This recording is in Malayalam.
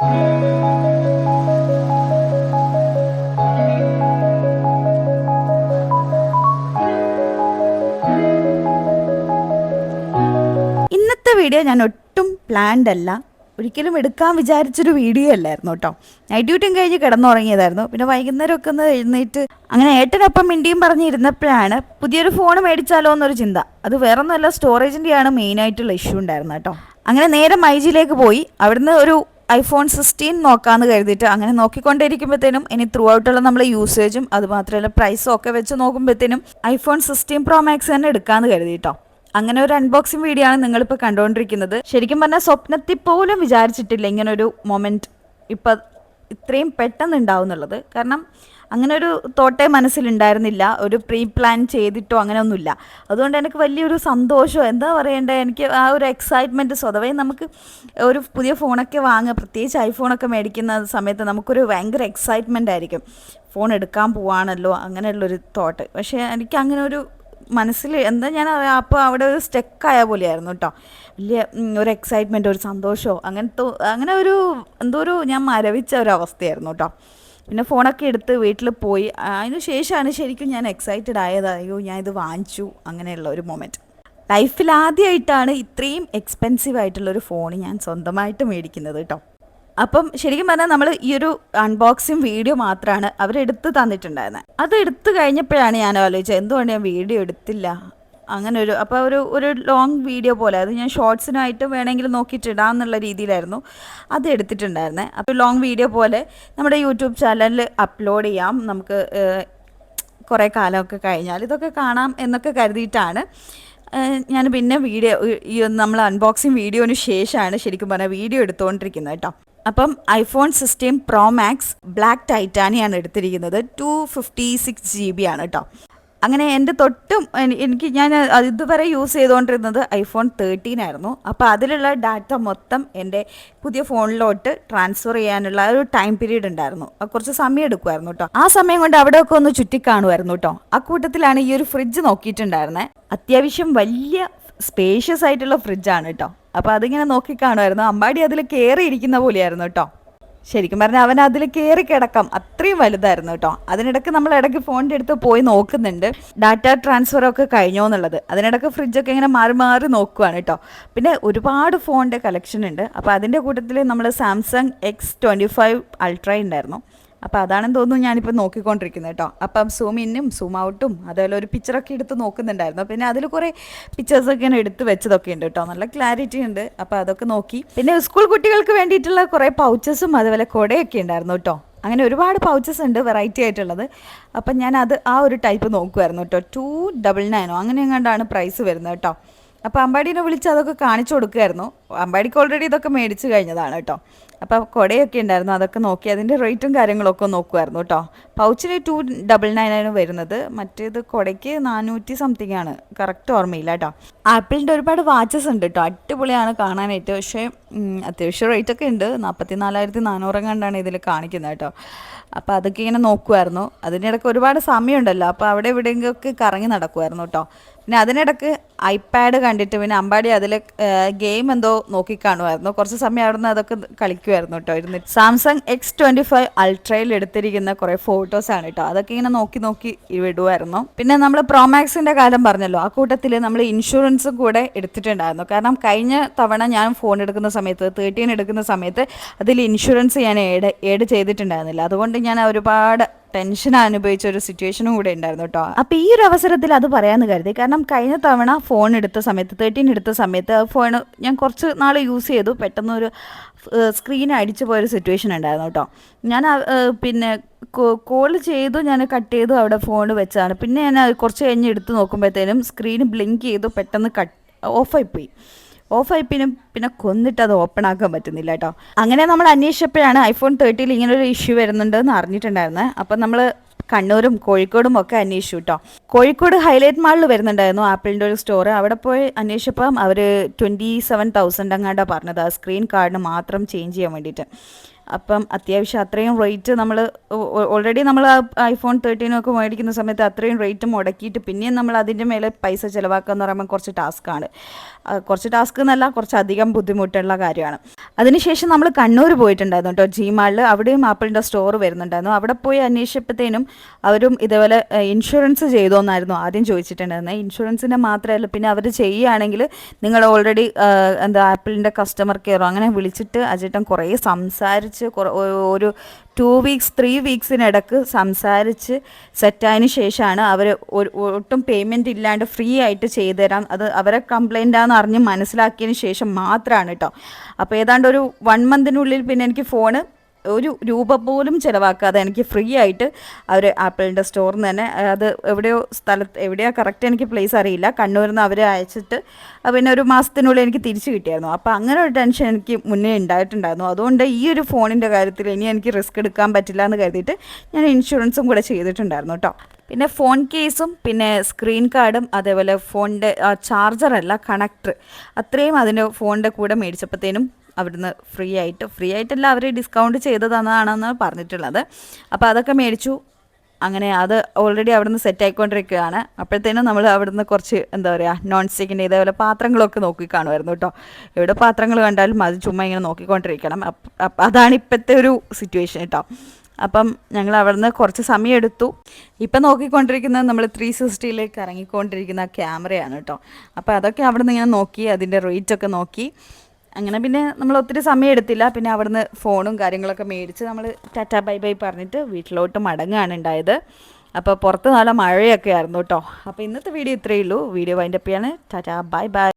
ഇന്നത്തെ വീഡിയോ ഞാൻ ഒട്ടും പ്ലാൻഡ് അല്ല. ഒരിക്കലും എടുക്കാൻ വിചാരിച്ചൊരു വീഡിയോ അല്ലായിരുന്നു കേട്ടോ. നൈറ്റ് ഡ്യൂട്ടിയും കഴിഞ്ഞ് കിടന്നുറങ്ങിയതായിരുന്നു. പിന്നെ വൈകുന്നേരമൊക്കെ ഒന്ന് എഴുന്നേറ്റ് അങ്ങനെ ഏട്ടനൊപ്പം മിണ്ടിയും പറഞ്ഞിരുന്നപ്പോഴാണ് പുതിയൊരു ഫോൺ മേടിച്ചാലോ എന്നൊരു ചിന്ത. അത് വേറെ ഒന്നുമല്ല സ്റ്റോറേജിന്റെയാണ് മെയിനായിട്ടുള്ള ഇഷ്യൂ ഉണ്ടായിരുന്നത് കേട്ടോ. അങ്ങനെ നേരെ മൈജിയിലേക്ക് പോയി. അവിടുന്ന് ഒരു ഐഫോൺ സിക്സ്റ്റീൻ നോക്കാമെന്ന് കരുതിയിട്ട് അങ്ങനെ നോക്കിക്കൊണ്ടിരിക്കുമ്പോഴത്തേനും ഇനി ത്രൂ ഔട്ടുള്ള നമ്മളെ യൂസേജും അതുമാത്രമല്ല പ്രൈസും ഒക്കെ വെച്ച് നോക്കുമ്പോഴത്തേനും ഐഫോൺ സിക്സ്റ്റീൻ പ്രോ മാക്സ് തന്നെ എടുക്കാമെന്ന് കരുതിയിട്ടോ. അങ്ങനെ ഒരു അൺബോക്സിംഗ് വീഡിയോ ആണ് നിങ്ങളിപ്പോൾ കണ്ടുകൊണ്ടിരിക്കുന്നത് ശരിക്കും പറഞ്ഞാൽ സ്വപ്നത്തിൽ പോലും വിചാരിച്ചിട്ടില്ല ഇങ്ങനൊരു മൊമെന്റ് ഇപ്പം ഇത്രയും പെട്ടെന്ന് ഉണ്ടാവും എന്നുള്ളത് കാരണം അങ്ങനെ ഒരു തോട്ടേ മനസ്സിലുണ്ടായിരുന്നില്ല. ഒരു പ്രീ പ്ലാൻ ചെയ്തിട്ടോ അങ്ങനെയൊന്നുമില്ല. അതുകൊണ്ട് എനിക്ക് വലിയൊരു സന്തോഷം എന്താ പറയേണ്ടത് എനിക്ക് ആ ഒരു എക്സൈറ്റ്മെന്റ് സ്വതവേ നമുക്ക് ഒരു പുതിയ ഫോണൊക്കെ വാങ്ങുക പ്രത്യേകിച്ച് ഐഫോണൊക്കെ മേടിക്കുന്ന സമയത്ത് നമുക്കൊരു ഭയങ്കര എക്സൈറ്റ്മെന്റ് ആയിരിക്കും. ഫോൺ എടുക്കാൻ പോവാണല്ലോ അങ്ങനെയുള്ളൊരു തോട്ട് പക്ഷേ എനിക്ക് അങ്ങനെ ഒരു മനസ്സിൽ എന്താ ഞാൻ അപ്പോൾ അവിടെ ഒരു സ്റ്റെക്കായ പോലെയായിരുന്നു കേട്ടോ വലിയ ഒരു എക്സൈറ്റ്മെന്റ് ഒരു സന്തോഷമോ അങ്ങനത്തെ അങ്ങനെ ഒരു എന്തോ ഒരു ഞാൻ മരവിച്ച ഒരു അവസ്ഥയായിരുന്നു കേട്ടോ പിന്നെ ഫോണൊക്കെ എടുത്ത് വീട്ടിൽ പോയി അതിന് ശേഷമാണ് ശരിക്കും ഞാൻ എക്സൈറ്റഡ് ആയത്. അയ്യോ ഞാൻ ഇത് വാങ്ങിച്ചു അങ്ങനെയുള്ള ഒരു മൊമെന്റ് ലൈഫിൽ ആദ്യമായിട്ടാണ് ഇത്രയും എക്സ്പെൻസീവ് ആയിട്ടുള്ളൊരു ഫോൺ ഞാൻ സ്വന്തമായിട്ട് മേടിക്കുന്നത് കേട്ടോ അപ്പം ശരിക്കും പറഞ്ഞാൽ നമ്മൾ ഈ ഒരു അൺബോക്സിങ് വീഡിയോ മാത്രമാണ് അവരെടുത്ത് തന്നിട്ടുണ്ടായിരുന്നത് അത് എടുത്തു കഴിഞ്ഞപ്പോഴാണ് ഞാൻ ആലോചിച്ചത് എന്തുകൊണ്ട് ഞാൻ വീഡിയോ എടുത്തില്ല? അങ്ങനെ ഒരു അപ്പോൾ ഒരു ഒരു ലോങ് വീഡിയോ പോലെ അത് ഞാൻ ഷോർട്സിനായിട്ട് വേണമെങ്കിൽ നോക്കിയിട്ട് ഇടാം എന്നുള്ള രീതിയിലായിരുന്നു അത് എടുത്തിട്ടുണ്ടായിരുന്നത് അപ്പോൾ ലോങ് വീഡിയോ പോലെ നമ്മുടെ യൂട്യൂബ് ചാനലിൽ അപ്ലോഡ് ചെയ്യാം. നമുക്ക് കുറേ കാലമൊക്കെ കഴിഞ്ഞാൽ ഇതൊക്കെ കാണാം എന്നൊക്കെ കരുതിയിട്ടാണ്. ഞാൻ പിന്നെ വീഡിയോ ഈ നമ്മൾ അൺബോക്സിങ് വീഡിയോന് ശേഷമാണ് ശരിക്കും പറഞ്ഞാൽ വീഡിയോ എടുത്തുകൊണ്ടിരിക്കുന്നത് കേട്ടോ. അപ്പം iPhone sixteen pro max black ടൈറ്റാനിയാണ് എടുത്തിരിക്കുന്നത്. Two fifty six G B ആണ് കേട്ടോ അങ്ങനെ എന്റെ തൊട്ടും എനിക്ക് ഞാൻ ഇതുവരെ യൂസ് ചെയ്തുകൊണ്ടിരുന്നത് ഐഫോൺ തേർട്ടീൻ ആയിരുന്നു. അപ്പോൾ അതിലുള്ള ഡാറ്റ മൊത്തം എന്റെ പുതിയ ഫോണിലോട്ട് ട്രാൻസ്ഫർ ചെയ്യാനുള്ള ഒരു ടൈം പീരീഡ് ഉണ്ടായിരുന്നു. കുറച്ച് സമയം എടുക്കുമായിരുന്നു കേട്ടോ ആ സമയം കൊണ്ട് അവിടെയൊക്കെ ഒന്ന് ചുറ്റിക്കാണുമായിരുന്നു കേട്ടോ ആ കൂട്ടത്തിലാണ് ഈ ഒരു ഫ്രിഡ്ജ് നോക്കിയിട്ടുണ്ടായിരുന്നത് അത്യാവശ്യം വലിയ സ്പേഷ്യസ് ആയിട്ടുള്ള ഫ്രിഡ്ജാണ് കേട്ടോ അപ്പോൾ അതിങ്ങനെ നോക്കിക്കാണുമായിരുന്നു അമ്പാടി അതിൽ കയറി ഇരിക്കുന്ന പോലെയായിരുന്നു കേട്ടോ. ശരിക്കും പറഞ്ഞാൽ അവൻ അതിൽ കയറി കിടക്കാം. അത്രയും വലുതായിരുന്നു കേട്ടോ. അതിനിടയ്ക്ക് നമ്മൾ ഇടയ്ക്ക് ഫോണിന്റെ അടുത്ത് പോയി നോക്കുന്നുണ്ട്. ഡാറ്റ ട്രാൻസ്ഫർ ഒക്കെ കഴിഞ്ഞോ എന്നുള്ളത്. അതിനിടയ്ക്ക് ഫ്രിഡ്ജൊക്കെ ഇങ്ങനെ മാറി മാറി നോക്കുവാണ് കേട്ടോ. പിന്നെ ഒരുപാട് ഫോണിന്റെ കളക്ഷൻ ഉണ്ട്. അപ്പോൾ അതിന്റെ കൂട്ടത്തിൽ നമ്മൾ Samsung X twenty five ultra ഉണ്ടായിരുന്നു. അപ്പോൾ അതാണെന്ന് തോന്നുന്നു ഞാനിപ്പോൾ നോക്കിക്കൊണ്ടിരിക്കുന്നത് കേട്ടോ. അപ്പം സൂം ഇന്നും സൂം ഔട്ടും അതേപോലെ ഒരു പിക്ചറൊക്കെ എടുത്ത് നോക്കുന്നുണ്ടായിരുന്നു. പിന്നെ അതിൽ കുറേ പിക്ചേഴ്സൊക്കെ ഞാൻ എടുത്ത് വെച്ചതൊക്കെ ഉണ്ട് കേട്ടോ. നല്ല ക്ലാരിറ്റി ഉണ്ട്. അപ്പോൾ അതൊക്കെ നോക്കി. പിന്നെ സ്കൂൾ കുട്ടികൾക്ക് വേണ്ടിയിട്ടുള്ള കുറേ പൗച്ചസും അതുപോലെ കുടയൊക്കെ ഉണ്ടായിരുന്നു കേട്ടോ. അങ്ങനെ ഒരുപാട് പൗച്ചസ് ഉണ്ട് വെറൈറ്റി ആയിട്ടുള്ളത്. അപ്പം ഞാൻ അത് ആ ഒരു ടൈപ്പ് നോക്കുമായിരുന്നു കേട്ടോ. ടു ഡബിൾ നയനോ അങ്ങനെ എങ്ങാണ്ടാണ് പ്രൈസ് വരുന്നത് കേട്ടോ. അപ്പോൾ അമ്പാടീനെ വിളിച്ച് അതൊക്കെ കാണിച്ചു കൊടുക്കുമായിരുന്നു അമ്പാടിക്ക് ഓൾറെഡി ഇതൊക്കെ മേടിച്ച് കഴിഞ്ഞതാണ് കേട്ടോ. അപ്പോൾ കുടയൊക്കെ ഉണ്ടായിരുന്നു അതൊക്കെ നോക്കി അതിന്റെ റേറ്റും കാര്യങ്ങളൊക്കെ നോക്കുമായിരുന്നു കേട്ടോ. പൗച്ചിന് ടു ഡബിൾ നയൻ ആണ് വരുന്നത്. മറ്റേത് കുടയ്ക്ക് നാനൂറ്റി സംതിങ് ആണ്. കറക്റ്റ് ഓർമ്മയില്ല കേട്ടോ. ആപ്പിളിന്റെ ഒരുപാട് വാച്ചസ് ഉണ്ട് കേട്ടോ. അടിപൊളിയാണ് കാണാനായിട്ട്. പക്ഷേ അത്യാവശ്യം റേറ്റൊക്കെ ഉണ്ട്. നാൽപ്പത്തി നാലായിരത്തി നാനൂറ് കണ്ടാണ് ഇതിൽ കാണിക്കുന്നത് കേട്ടോ. അപ്പോൾ അതൊക്കെ ഇങ്ങനെ നോക്കുമായിരുന്നു അതിനിടയ്ക്ക് ഒരുപാട് സമയമുണ്ടല്ലോ. അപ്പോൾ അവിടെ എവിടെയെങ്കിലൊക്കെ കറങ്ങി നടക്കുമായിരുന്നു കേട്ടോ. പിന്നെ അതിനിടയ്ക്ക് ഐപാഡ് കണ്ടിട്ട് പിന്നെ അമ്പാടി അതിൽ ഗെയിം എന്തോ നോക്കി കാണുമായിരുന്നു കുറച്ച് സമയം അവിടെ നിന്ന് അതൊക്കെ കളിക്കുമായിരുന്നു കേട്ടോ ഇരുന്ന്. സാംസങ് എക്സ് ട്വന്റി ഫൈവ് അൾട്രയിൽ എടുത്തിരിക്കുന്ന കുറേ ഫോട്ടോസാണ് കേട്ടോ. അതൊക്കെ ഇങ്ങനെ നോക്കി നോക്കി വിടുമായിരുന്നു പിന്നെ നമ്മൾ പ്രോമാക്സിന്റെ കാലം പറഞ്ഞല്ലോ. ആ കൂട്ടത്തിൽ നമ്മൾ ഇൻഷുറൻസും കൂടെ എടുത്തിട്ടുണ്ടായിരുന്നു. കാരണം കഴിഞ്ഞ തവണ ഞാൻ ഫോൺ എടുക്കുന്ന സമയത്ത് തേർട്ടീൻ എടുക്കുന്ന സമയത്ത് അതിൽ ഇൻഷുറൻസ് ഞാൻ ഏഡ് ഏഡ് ചെയ്തിട്ടുണ്ടായിരുന്നില്ല. അതുകൊണ്ട് ഞാൻ ഒരുപാട് ടെൻഷൻ അനുഭവിച്ച ഒരു സിറ്റുവേഷനും കൂടെ ഉണ്ടായിരുന്നു കേട്ടോ. അപ്പൊ ഈ ഒരു അവസരത്തിൽ അത് പറയാമെന്ന് കരുതി. കാരണം കഴിഞ്ഞ തവണ ഫോൺ എടുത്ത സമയത്ത് തേർട്ടീൻ എടുത്ത സമയത്ത് ഫോൺ ഞാൻ കുറച്ച് നാൾ യൂസ് ചെയ്തു. പെട്ടെന്ന് ഒരു സ്ക്രീൻ അടിച്ചു പോയൊരു സിറ്റുവേഷൻ ഉണ്ടായിരുന്നു കേട്ടോ. ഞാൻ പിന്നെ കോൾ ചെയ്തു ഞാൻ കട്ട് ചെയ്തു അവിടെ ഫോൺ വെച്ചാണ്. പിന്നെ ഞാൻ കുറച്ച് കഴിഞ്ഞ് എടുത്ത് നോക്കുമ്പോഴത്തേനും സ്ക്രീൻ ബ്ലിങ്ക് ചെയ്തു പെട്ടെന്ന് കട്ട് ഓഫായി പോയി. ഓഫായി. പിന്നെ പിന്നെ കൊന്നിട്ട് അത് ഓപ്പൺ ആക്കാൻ പറ്റുന്നില്ല കേട്ടോ അങ്ങനെ നമ്മൾ അന്വേഷിച്ചപ്പോഴാണ് ഐഫോൺ തേർട്ടിയിൽ ഒരു ഇഷ്യൂ വരുന്നുണ്ടെന്ന് അറിഞ്ഞിട്ടുണ്ടായിരുന്നത് അപ്പം നമ്മൾ കണ്ണൂരും കോഴിക്കോടും ഒക്കെ അന്വേഷിച്ചു കേട്ടോ കോഴിക്കോട് ഹൈലൈറ്റ് മാളിൽ വരുന്നുണ്ടായിരുന്നു ആപ്പിളിന്റെ ഒരു സ്റ്റോർ അവിടെ പോയി അന്വേഷിച്ചപ്പം അവർ ട്വന്റി സെവൻ തൗസൻഡ് അങ്ങാണ്ടാണ് പറഞ്ഞത്. ആ സ്ക്രീൻ കാർഡിന് മാത്രം ചേഞ്ച് ചെയ്യാൻ വേണ്ടിയിട്ട്. അപ്പം അത്യാവശ്യം അത്രയും റേറ്റ് നമ്മൾ ഓൾറെഡി നമ്മൾ ഐഫോൺ തേർട്ടീനൊക്കെ മേടിക്കുന്ന സമയത്ത് അത്രയും റേറ്റ് മുടക്കിയിട്ട് പിന്നെയും നമ്മൾ അതിന്റെ മേലെ പൈസ ചിലവാക്കുക എന്ന് പറയുമ്പോൾ കുറച്ച് ടാസ്ക്കാണ് കുറച്ച് ടാസ്ക് എന്നല്ല കുറച്ച് അധികം ബുദ്ധിമുട്ടുള്ള കാര്യമാണ്. അതിനുശേഷം നമ്മൾ കണ്ണൂർ പോയിട്ടുണ്ടായിരുന്നു കേട്ടോ ജി മാളിൽ അവിടെയും ആപ്പിളിന്റെ സ്റ്റോർ വരുന്നുണ്ടായിരുന്നു. അവിടെ പോയി അന്വേഷിച്ചപ്പോഴത്തേനും അവരും ഇതേപോലെ ഇൻഷുറൻസ് ചെയ്തോന്നായിരുന്നു ആദ്യം ചോദിച്ചിട്ടുണ്ടായിരുന്നത് ഇൻഷുറൻസിന്റെ മാത്രമല്ല പിന്നെ അവർ ചെയ്യുകയാണെങ്കിൽ നിങ്ങൾ ഓൾറെഡി എന്താ ആപ്പിളിന്റെ കസ്റ്റമർ കെയറോ അങ്ങനെ വിളിച്ചിട്ട് അജേട്ടൻ കുറേ സംസാരിച്ച് ഒ- ഒരു ടു വീക്സ് ത്രീ വീക്സിനിടക്ക് സംസാരിച്ച് സെറ്റായതിനു ശേഷമാണ് അവർ ഒട്ടും പേയ്മെന്റ് ഇല്ലാണ്ട് ഫ്രീ ആയിട്ട് ചെയ്തു തരാം അത് അവരെ കംപ്ലയിന്റാന്ന് അറിഞ്ഞ് മനസ്സിലാക്കിയതിന് ശേഷം മാത്രമാണ് കേട്ടോ അപ്പോൾ ഏതാണ്ട് ഒരു വൺ മന്തിനുള്ളിൽ പിന്നെ എനിക്ക് ഫോണ് ഒരു രൂപ പോലും ചിലവാക്കാതെ എനിക്ക് ഫ്രീ ആയിട്ട് അവർ ആപ്പിളിന്റെ സ്റ്റോറിൽ നിന്ന് തന്നെ അത് എവിടെയോ സ്ഥലത്ത് എവിടെയോ കറക്റ്റ് എനിക്ക് പ്ലേസ് അറിയില്ല. കണ്ണൂരിൽ നിന്ന് അവരെ അയച്ചിട്ട് പിന്നെ ഒരു മാസത്തിനുള്ളിൽ എനിക്ക് തിരിച്ചു കിട്ടിയായിരുന്നു. അപ്പോൾ അങ്ങനെ ഒരു ടെൻഷൻ എനിക്ക് മുന്നേ ഉണ്ടായിട്ടുണ്ടായിരുന്നു അതുകൊണ്ട് ഈ ഒരു ഫോണിന്റെ കാര്യത്തിൽ ഇനി എനിക്ക് റിസ്ക് എടുക്കാൻ പറ്റില്ല എന്ന് കരുതിയിട്ട് ഞാൻ ഇൻഷുറൻസും കൂടെ ചെയ്തിട്ടുണ്ടായിരുന്നു കേട്ടോ പിന്നെ ഫോൺ കേസും പിന്നെ സ്ക്രീൻ കാർഡും അതേപോലെ ഫോണിന്റെ ചാർജറല്ല കണക്ടർ അത്രയും അതിന്റെ ഫോണിന്റെ കൂടെ മേടിച്ചപ്പോഴത്തേനും അവിടുന്ന് ഫ്രീ ആയിട്ട് ഫ്രീ ആയിട്ടല്ല അവർ ഡിസ്കൗണ്ട് ചെയ്ത് തന്നതാണെന്ന് പറഞ്ഞിട്ടുള്ളത്. അപ്പോൾ അതൊക്കെ മേടിച്ചു. അങ്ങനെ അത് ഓൾറെഡി അവിടുന്ന് സെറ്റ് ആയിക്കൊണ്ടിരിക്കുകയാണ്. അപ്പോഴത്തേനും നമ്മൾ അവിടുന്ന് കുറച്ച് എന്താ പറയുക നോൺ സ്റ്റിക്കിന്റെ ഇതേപോലെ പാത്രങ്ങളൊക്കെ നോക്കി കാണുമായിരുന്നു കേട്ടോ. എവിടെ പാത്രങ്ങൾ കണ്ടാലും അത് ചുമ്മാ ഇങ്ങനെ നോക്കിക്കൊണ്ടിരിക്കണം. അപ്പ- അതാണ് ഇപ്പോഴത്തെ ഒരു സിറ്റുവേഷൻ കേട്ടോ അപ്പം ഞങ്ങൾ അവിടുന്ന് കുറച്ച് സമയം എടുത്തു. ഇപ്പം നോക്കിക്കൊണ്ടിരിക്കുന്നത് നമ്മൾ ത്രീ സിക്സ്റ്റിയിലേക്ക് ഇറങ്ങിക്കൊണ്ടിരിക്കുന്ന ക്യാമറയാണ് കേട്ടോ. അപ്പോൾ അതൊക്കെ അവിടുന്ന് ഇങ്ങനെ നോക്കി അതിന്റെ റേറ്റൊക്കെ നോക്കി. അങ്ങനെ പിന്നെ നമ്മൾ ഒത്തിരി സമയം എടുത്തില്ല. പിന്നെ അവിടുന്ന് ഫോണും കാര്യങ്ങളൊക്കെ മേടിച്ച് നമ്മൾ ടാറ്റ ബൈ ബൈ പറഞ്ഞിട്ട് വീട്ടിലോട്ട് മടങ്ങുകയാണ് ഉണ്ടായത്. അപ്പോൾ പുറത്ത് നല്ല മഴയൊക്കെ ആയിരുന്നു കേട്ടോ. അപ്പോൾ ഇന്നത്തെ വീഡിയോ ഇത്രയേ ഉള്ളൂ. വീഡിയോ വൈൻഡപ്പ് ചെയ്യാണ് ടാറ്റ ബൈ ബൈ.